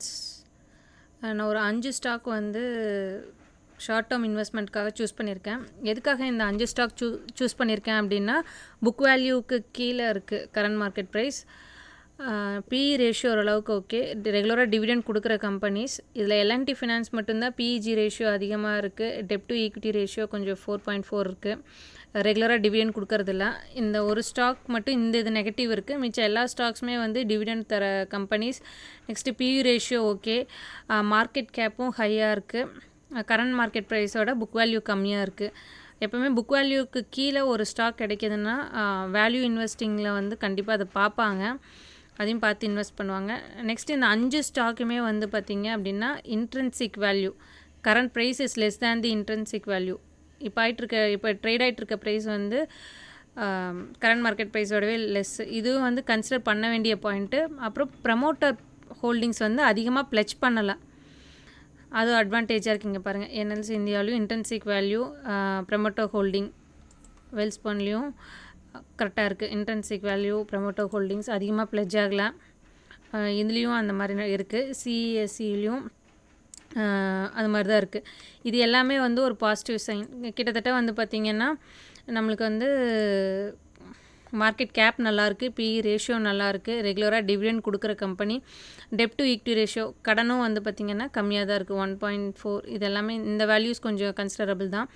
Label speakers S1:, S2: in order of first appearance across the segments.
S1: Friends நான் ஒரு அஞ்சு ஸ்டாக் வந்து ஷார்ட் டேர்ம் இன்வெஸ்ட்மெண்ட்காக சூஸ் பண்ணியிருக்கேன். எதுக்காக இந்த அஞ்சு ஸ்டாக் சூ சூஸ் பண்ணியிருக்கேன் அப்படின்னா புக் வேல்யூவுக்கு கீழே இருக்குது current market price PE ratio ஓரளவுக்கு ஓகே ரெகுலராக டிவிடெண்ட் கொடுக்குற கம்பெனிஸ் இதில் எல்என்டி ஃபினான்ஸ் மட்டும்தான் பிஇஜி ரேஷியோ அதிகமாக இருக்குது டெப் டு ஈக்விட்டி ரேஷியோ கொஞ்சம் ஃபோர் பாயிண்ட் ஃபோர் இருக்குது ரெகுலராக டிவிடெண்ட் கொடுக்கறதில்ல. இந்த ஒரு ஸ்டாக் மட்டும் இந்த இது நெகட்டிவ் இருக்குது மிச்சம் எல்லா ஸ்டாக்ஸுமே வந்து டிவிடெண்ட் தர companies next PE ratio okay market கேப்பும் ஹையாக இருக்குது கரண்ட் மார்க்கெட் ப்ரைஸோட புக் வேல்யூ கம்மியாக இருக்குது எப்போவுமே புக் வேல்யூக்கு கீழே ஒரு ஸ்டாக் கிடைக்கிதுன்னா வேல்யூ இன்வெஸ்டிங்கில் வந்து கண்டிப்பாக அதை பார்ப்பாங்க. அதையும் பார்த்து இன்வெஸ்ட் பண்ணுவாங்க. நெக்ஸ்ட் இந்த அஞ்சு ஸ்டாக்குமே வந்து பார்த்திங்க அப்படின்னா intrinsic value current price is less than the intrinsic value இப்போ ஆகிட்டுருக்க இப்போ ட்ரேட் ஆகிட்டுருக்க ப்ரைஸ் வந்து கரண்ட் மார்க்கெட் ப்ரைஸோடவே லெஸ் இதுவும் வந்து கன்சிடர் பண்ண வேண்டிய பாயிண்ட்டு அப்புறம் ப்ரமோட்டர் ஹோல்டிங்ஸ் வந்து அதிகமாக ப்ளச் பண்ணலை. அது அட்வான்டேஜாக இருக்குங்க பாருங்கள் என்எல்சி இந்தியாவிலையும் இன்டென்சிக் வேல்யூ ப்ரமோட்டர் ஹோல்டிங் வெல்ஸ்பன்லேயும் கரெக்டாக இருக்குது இன்டென்சிக் வேல்யூ ப்ரமோட்டர் ஹோல்டிங்ஸ் அதிகமாக ப்ளெஜ் ஆகலை. இதுலேயும் அந்த மாதிரி இருக்குது சிஎஸ்சிலையும் அது மாதிரி தான் இருக்குது இது எல்லாமே வந்து ஒரு பாசிட்டிவ் சைன் கிட்டத்தட்ட வந்து பார்த்திங்கன்னா நம்மளுக்கு வந்து மார்க்கெட் கேப் நல்லாயிருக்கு பிஇ ரேஷியோ நல்லாயிருக்கு ரெகுலராக டிவிடெண்ட் கொடுக்குற company debt to equity ratio கடனும் வந்து பார்த்திங்கன்னா கம்மியாக தான் இருக்குது ஒன் பாயிண்ட் ஃபோர் இது எல்லாமே இந்த வேல்யூஸ் கொஞ்சம் கன்சிடரபிள் தான்.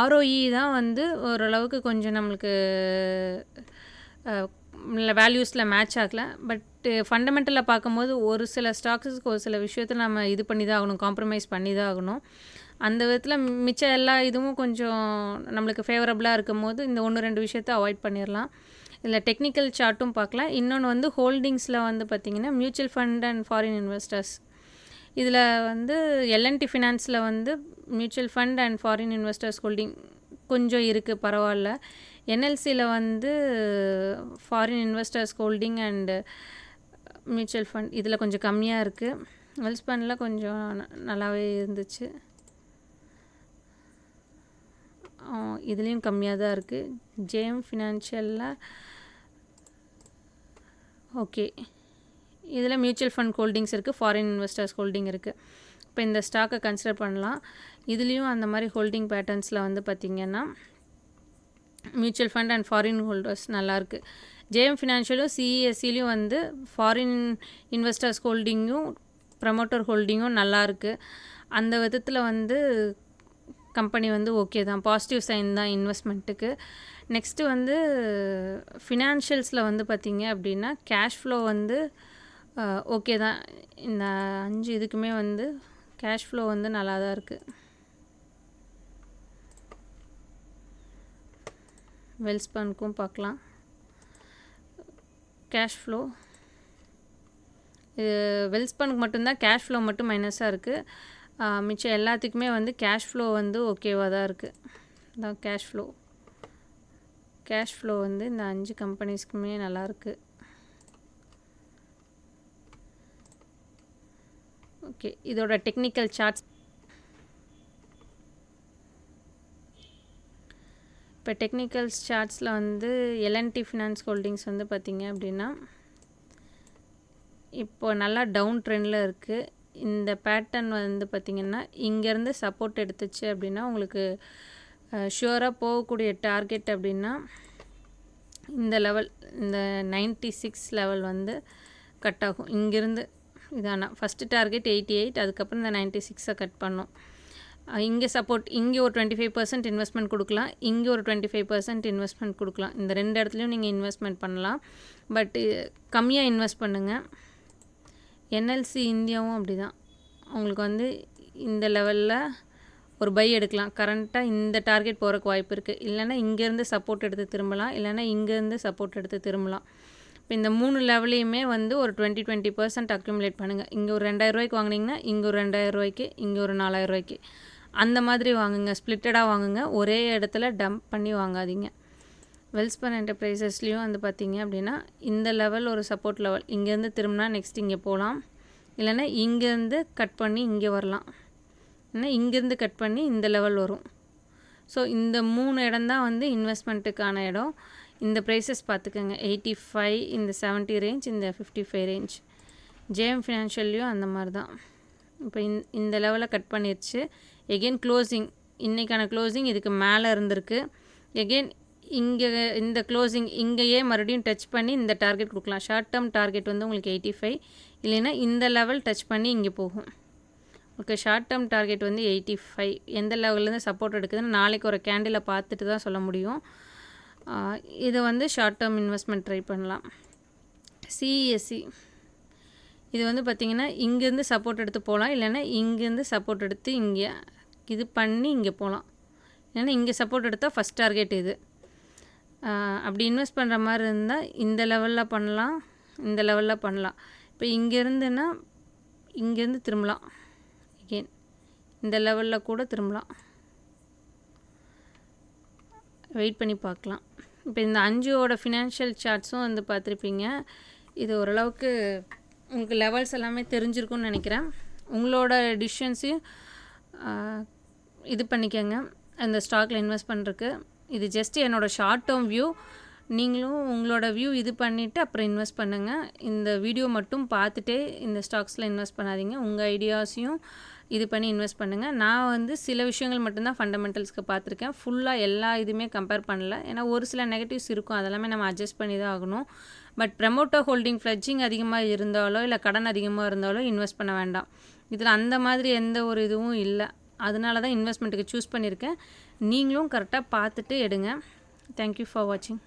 S1: ஆர்ஓஇ தான் வந்து ஓரளவுக்கு கொஞ்சம் நம்மளுக்கு வேல்யூஸில் மேட்ச் ஆகலை. பட்டு ஃபண்டமெண்டலில் பார்க்கும்போது ஒரு சில ஸ்டாக்ஸுக்கு ஒரு சில விஷயத்தை நம்ம இது பண்ணி தான் ஆகணும் காம்ப்ரமைஸ் பண்ணி தான் ஆகணும் அந்த விதத்தில் மிச்ச எல்லா இதுவும் கொஞ்சம் நம்மளுக்கு ஃபேவரபுளாக இருக்கும் போது இந்த ஒன்று ரெண்டு விஷயத்த அவாய்ட் பண்ணிடலாம் இதில் டெக்னிக்கல் சார்ட்டும் பார்க்கலாம். இன்னொன்று வந்து ஹோல்டிங்ஸில் வந்து பார்த்திங்கன்னா mutual fund and foreign investors இதில் வந்து எல்என்டி ஃபினான்ஸில் வந்து mutual fund and foreign investors holding கொஞ்சம் இருக்குது பரவாயில்ல. என்எல்சியில் வந்து foreign investors holding and mutual fund இதில் கொஞ்சம் கம்மியாக இருக்குது வெல்ஸ்பனில் கொஞ்சம் நல்லாவே இருந்துச்சு. இதுலேயும் கம்மியாக தான் இருக்குது ஜேஎம் ஃபினான்ஷியலில் ஓகே இதில் மியூச்சுவல் ஃபண்ட் ஹோல்டிங்ஸ் இருக்குது ஃபாரின் இன்வெஸ்டர்ஸ் ஹோல்டிங் இருக்குது இப்போ இந்த ஸ்டாக்கை கன்சிடர் பண்ணலாம். இதுலேயும் அந்த மாதிரி ஹோல்டிங் பேட்டர்ன்ஸில் வந்து பார்த்திங்கன்னா mutual fund and foreign holders நல்லாயிருக்கு ஜேஎம் ஃபினான்ஷியலும் சிஇஎஸ்சிலையும் வந்து ஃபாரின் இன்வெஸ்டர்ஸ் ஹோல்டிங்கும் ப்ரமோட்டர் ஹோல்டிங்கும் நல்லாயிருக்கு அந்த விதத்தில் வந்து கம்பெனி வந்து ஓகே தான். பாசிட்டிவ் சைன் தான் இன்வெஸ்ட்மெண்ட்டுக்கு. நெக்ஸ்ட்டு வந்து ஃபினான்ஷியல்ஸில் வந்து பார்த்திங்க அப்படின்னா கேஷ் ஃப்ளோ வந்து ஓகே தான். இந்த அஞ்சு இதுக்குமே வந்து கேஷ் ஃப்ளோ வந்து நல்லா தான் இருக்குது வெல்ஸ்பனுக்கும் பார்க்கலாம். கேஷ் ஃப்ளோ இது வெல்ஸ்பனுக்கு மட்டும்தான் கேஷ் ஃப்ளோ மட்டும் மைனஸாக இருக்குது மிச்சம் எல்லாத்துக்குமே வந்து கேஷ் ஃப்ளோ வந்து ஓகேவாக தான் இருக்குது தான் கேஷ் ஃப்ளோ கேஷ் ஃப்ளோ வந்து இந்த அஞ்சு கம்பெனிஸ்க்குமே நல்லாயிருக்கு ஓகே இதோட டெக்னிக்கல் சார்ட்ஸ் இப்போ டெக்னிக்கல் சார்ட்ஸில் வந்து எல்என்டி ஃபினான்ஸ் ஹோல்டிங்ஸ் வந்து பார்த்திங்க அப்படின்னா இப்போ நல்லா டவுன் ட்ரெண்டில் இருக்குது இந்த பேட்டர்ன் வந்து பார்த்திங்கன்னா இங்கேருந்து சப்போர்ட் எடுத்துச்சு அப்படின்னா உங்களுக்கு ஷுவராக போகக்கூடிய டார்கெட் அப்படின்னா இந்த லெவல் இந்த நைன்ட்டி சிக்ஸ் லெவல் வந்து கட் ஆகும். இங்கேருந்து இதானா ஃபஸ்ட்டு டார்கெட் எயிட்டி எயிட் அதுக்கப்புறம் இந்த நைன்ட்டி சிக்ஸை கட் பண்ணோம். இங்கே சப்போர்ட் இங்கே ஒரு டுவெண்ட்டி ஃபைவ் பர்சன்ட் இன்வெஸ்ட்மெண்ட் கொடுக்கலாம். இங்கே ஒரு டுவெண்ட்டி ஃபைவ் பர்சன்ட் இன்வெஸ்ட்மெண்ட் கொடுக்கலாம். இந்த ரெண்டு இடத்துலையும் நீங்கள் இன்வெஸ்ட்மெண்ட் பண்ணலாம். பட்டு கம்மியாக இன்வெஸ்ட் பண்ணுங்கள் என்எல்சி இந்தியாவும் அப்படி தான் உங்களுக்கு வந்து இந்த லெவலில் ஒரு பை எடுக்கலாம். கரண்ட்டாக இந்த டார்கெட் போகிறக்கு வாய்ப்பு இருக்குது இல்லைன்னா இங்கேருந்து சப்போர்ட் எடுத்து திரும்பலாம். இல்லைன்னா இங்கேருந்து சப்போர்ட் எடுத்து திரும்பலாம். இப்போ இந்த மூணு லெவலையுமே வந்து ஒரு டுவெண்ட்டி டுவெண்ட்டி பர்சன்ட் அக்யூமுலேட் பண்ணுங்கள் இங்கே ஒரு ரெண்டாயிரரூவாய்க்கு வாங்கினீங்கன்னா இங்கே ஒரு ரெண்டாயிரரூவாய்க்கு இங்கே ஒரு நாலாயிரரூவாய்க்கு அந்த மாதிரி வாங்குங்க ஸ்ப்ளிட்டடாக வாங்குங்க. ஒரே இடத்துல டம்ப் பண்ணி வாங்காதீங்க. வெல்ஸ்பன் என்டர்பிரைசஸ்லேயும் வந்து பார்த்தீங்க அப்படின்னா இந்த லெவல் ஒரு சப்போர்ட் லெவல் இங்கேருந்து திரும்பினா நெக்ஸ்ட் இங்கே போகலாம். இல்லைன்னா இங்கேருந்து கட் பண்ணி இங்கே வரலாம். இல்லைன்னா இங்கேருந்து கட் பண்ணி இந்த லெவல் வரும். ஸோ இந்த மூணு இடம்தான் வந்து இன்வெஸ்ட்மெண்ட்டுக்கான இடம். இந்த ப்ரைஸஸ் பார்த்துக்கோங்க எயிட்டி ஃபைவ் இந்த செவன்ட்டி ரேஞ்ச் இந்த ஃபிஃப்டி ஃபைவ் ரேஞ்ச் ஜேஎம் ஃபினான்ஷியல்லையும் அந்த மாதிரி தான். இப்போ இந்த இந்த லெவலில் கட் பண்ணிருச்சு. எகெயின் க்ளோசிங் இன்றைக்கான க்ளோசிங் இதுக்கு மேலே இருந்திருக்கு. எகெயின் இங்கே இந்த க்ளோசிங் இங்கேயே மறுபடியும் டச் பண்ணி இந்த டார்கெட் கொடுக்கலாம். ஷார்ட் டேர்ம் டார்கெட் வந்து உங்களுக்கு எயிட்டி ஃபைவ் இல்லைன்னா இந்த லெவல் டச் பண்ணி இங்கே போகும். ஓகே ஷார்ட் டேர்ம் டார்கெட் வந்து எயிட்டி ஃபைவ் எந்த லெவல்லேருந்து சப்போர்ட் எடுக்குதுன்னு நாளைக்கு ஒரு கேண்டிலை பார்த்துட்டு தான் சொல்ல முடியும். இதை இது வந்து ஷார்ட் டேர்ம் இன்வெஸ்ட்மெண்ட் ட்ரை பண்ணலாம். சிஎஸ்சி இது வந்து பார்த்திங்கன்னா இங்கேருந்து சப்போர்ட் எடுத்து போகலாம் இல்லைன்னா இங்கேருந்து சப்போர்ட் எடுத்து இங்கே இது பண்ணி இங்கே போகலாம் ஏன்னா இங்கே சப்போர்ட் எடுத்தால் ஃபஸ்ட் டார்கெட் இது. அப்படி இன்வெஸ்ட் பண்ணுற மாதிரி இருந்தால் இந்த லெவலில் பண்ணலாம். இந்த லெவலில் பண்ணலாம். இப்போ இங்கேருந்துன்னா இங்கேருந்து திரும்பலாம். Again இந்த லெவலில் கூட திரும்பலாம். வெயிட் பண்ணி பார்க்கலாம். இப்போ இந்த அஞ்சுவோட ஃபினான்ஷியல் சார்ட்ஸும் வந்து பார்த்துருப்பீங்க. இது ஓரளவுக்கு உங்களுக்கு லெவல்ஸ் எல்லாமே தெரிஞ்சிருக்கும்னு நினைக்கிறேன். உங்களோட டிசிஷன்ஸையும் இது பண்ணிக்கோங்க. அந்த ஸ்டாக்கில் இன்வெஸ்ட் பண்ணுறக்கு இது ஜஸ்ட் என்னோடய ஷார்ட் டேர்ம் வியூ நீங்களும் உங்களோட வியூ இது பண்ணிவிட்டு அப்புறம் இன்வெஸ்ட் பண்ணுங்கள் இந்த வீடியோ மட்டும் பார்த்துட்டே இந்த ஸ்டாக்ஸில் இன்வெஸ்ட் பண்ணாதீங்க. உங்கள் ஐடியாஸையும் இது பண்ணி இன்வெஸ்ட் பண்ணுங்கள் நான் வந்து சில விஷயங்கள் மட்டும்தான் ஃபண்டமெண்டல்ஸ்க்கு பார்த்துருக்கேன். ஃபுல்லாக எல்லா இதுவுமே கம்பேர் பண்ணல. ஏன்னா ஒரு சில நெகட்டிவ்ஸ் இருக்கும். அதெல்லாமே நம்ம அட்ஜஸ்ட் பண்ணி தான் ஆகணும். பட் ப்ரமோட்டோ ஹோல்டிங் ஃப்ளட்ஜிங் அதிகமாக இருந்தாலோ இல்லை கடன் அதிகமாக இருந்தாலோ இன்வெஸ்ட் பண்ண வேண்டாம். இதில் அந்த மாதிரி எந்த ஒரு இதுவும் இல்லை. அதனால தான் இன்வெஸ்ட்மெண்ட்டுக்கு சூஸ் பண்ணியிருக்கேன் நீங்களும் கரெக்டாக பார்த்துட்டு எடுங்க. தேங்க்யூ ஃபார் வாட்சிங்